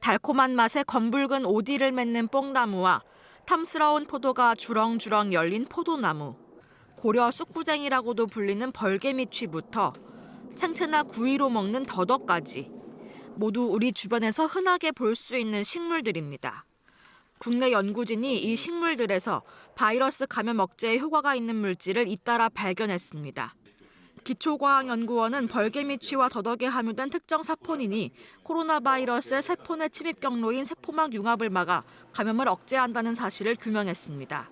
달콤한 맛에 검붉은 오디를 맺는 뽕나무와 탐스러운 포도가 주렁주렁 열린 포도나무, 고려 쑥부쟁이라고도 불리는 벌개미취부터 생채나 구이로 먹는 더덕까지 모두 우리 주변에서 흔하게 볼 수 있는 식물들입니다. 국내 연구진이 이 식물들에서 바이러스 감염 억제에 효과가 있는 물질을 잇따라 발견했습니다. 기초과학연구원은 벌개 미취와 더덕에 함유된 특정 사포닌이 코로나 바이러스의 세포 내 침입 경로인 세포막 융합을 막아 감염을 억제한다는 사실을 규명했습니다.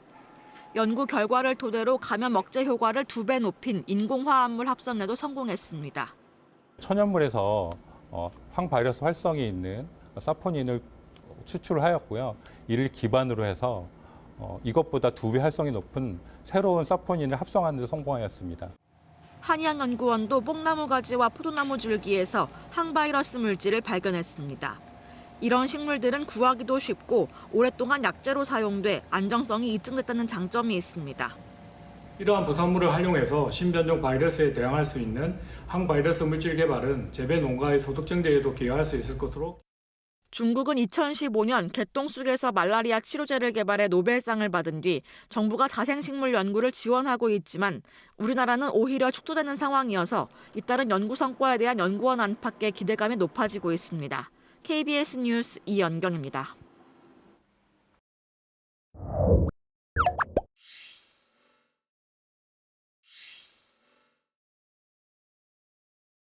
연구 결과를 토대로 감염 억제 효과를 두 배 높인 인공화합물 합성에도 성공했습니다. 천연물에서 어, 항바이러스 활성이 있는 사포닌을 추출하였고요. 이를 기반으로 해서 어, 이것보다 두 배 활성이 높은 새로운 사포닌을 합성하는 데 성공하였습니다. 한의학연구원도 뽕나무 가지와 포도나무 줄기에서 항바이러스 물질을 발견했습니다. 이런 식물들은 구하기도 쉽고 오랫동안 약재로 사용돼 안정성이 입증됐다는 장점이 있습니다. 이러한 부산물을 활용해서 신변종 바이러스에 대항할 수 있는 항바이러스 물질 개발은 재배 농가의 소득 증대에도 기여할 수 있을 것으로 중국은 2015년 개똥쑥에서 말라리아 치료제를 개발해 노벨상을 받은 뒤 정부가 자생식물 연구를 지원하고 있지만 우리나라는 오히려 축소되는 상황이어서 잇따른 연구 성과에 대한 연구원 안팎의 기대감이 높아지고 있습니다. KBS 뉴스 이연경입니다.